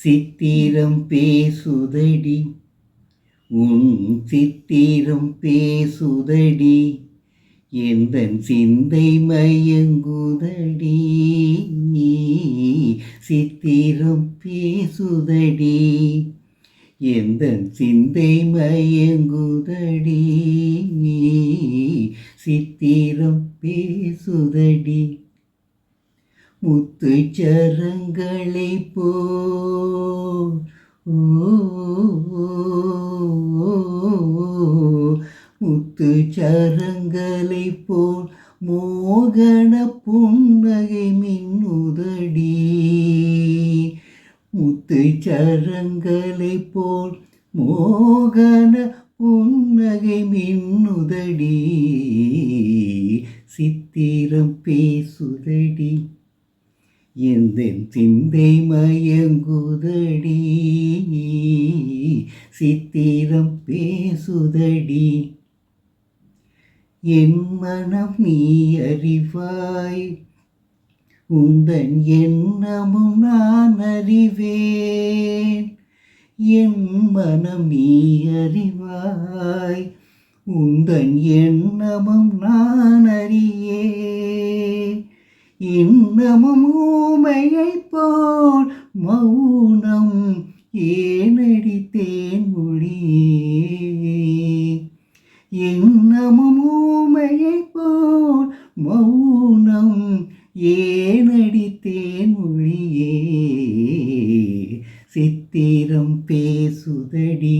சித்திரம் பேசுதடி. உன் சித்திரம் பேசுதடி. எந்த சிந்தை மயங்குதடி. சித்திரம் பேசுதடி. எந்த சிந்தை மயங்குதடி. சித்திரம் பேசுதடி. முத்து சரங்களை போ முத்து சரங்களை போல் மோகன புன்னகை மின்னுதடி. முத்து சரங்களை போல் மோகன புன்னகை மின்னுதடி. சித்திரம் பேசுதடி. எந்த சிந்தை மயங்குதடி? சித்திரம் பேசுதடி? என் மனம் நீ அறிவாய். உந்தன் எண்ணமும் நான் அறிவேன். என் மனம் நீ அறிவாய். உந்தன் எண்ணமும் நான் அறியேன். இன்னமும் ஊமையை போல் மௌனம் ஏனடி தேன்மொழியே இன்னமும் ஊமையை போல் மௌனம் ஏனடி தேன்மொழியே சித்திரம் பேசுதடி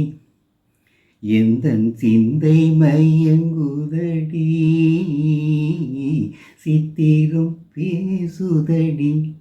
எந்த சிந்தை மையங்குதடி? சித்திரும் பேசுதடி.